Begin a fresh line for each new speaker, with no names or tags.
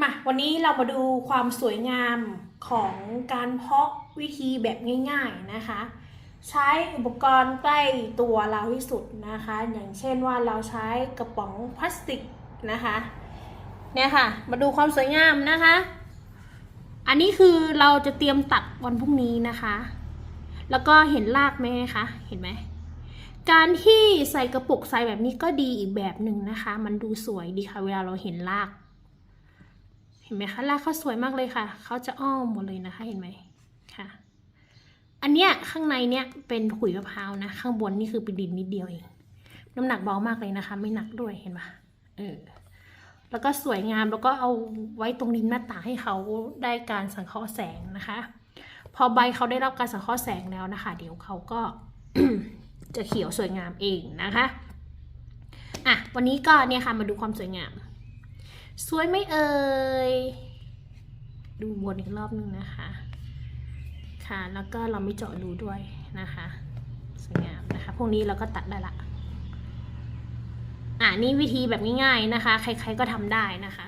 มาวันนี้เรามาดูความสวยงามของการเพาะวิธีแบบง่ายๆนะคะ ใช้อุปกรณ์ใกล้ตัวเราที่สุดนะคะ อย่างเช่นว่าเราใช้กระป๋องพลาสติกนะคะเนี่ยค่ะ มาดูความสวยงามนะคะ อันนี้คือเราจะเตรียมตัดวันพรุ่งนี้นะคะ แล้วก็เห็นรากไหมคะเห็นไหมการที่ใส่กระปุกใส่แบบนี้ก็ดีอีกแบบหนึ่งนะคะ มันดูสวยดีค่ะเวลาเราเห็นราก เห็นไหมคะรากเขาสวยมากเลยค่ะ เขาจะอ้อมหมดเลยนะคะเห็นไหมค่ะ อันเนี้ยข้างในเนี้ยเป็นขุยมะพร้าวนะ ข้างบนนี่คือเป็นดินนิดเดียวเอง น้ำหนักเบามากเลยนะคะ ไม่หนักด้วยเห็นปะเออ แล้วก็สวยงามแล้วก็เอาไว้ตรงริมหน้าต่างให้เขาได้การสังเคราะห์แสงนะคะ พอใบเขาได้รับการสังเคราะห์แสงแล้วนะคะ เดี๋ยวเขาก็จะเขียวสวยงามเองนะคะ อะ วันนี้ก็เนี่ยค่ะมาดูความสวยงาม สวยไม่เอ่ย ดูวนอีกรอบนึงนะคะ ค่ะ แล้วก็เราไม่เจาะรูด้วยนะคะ สวยงามนะคะ พวกนี้เราก็ตัดได้ละ อ่านี่วิธีแบบง่ายๆนะคะ ใครๆก็ทำได้นะคะ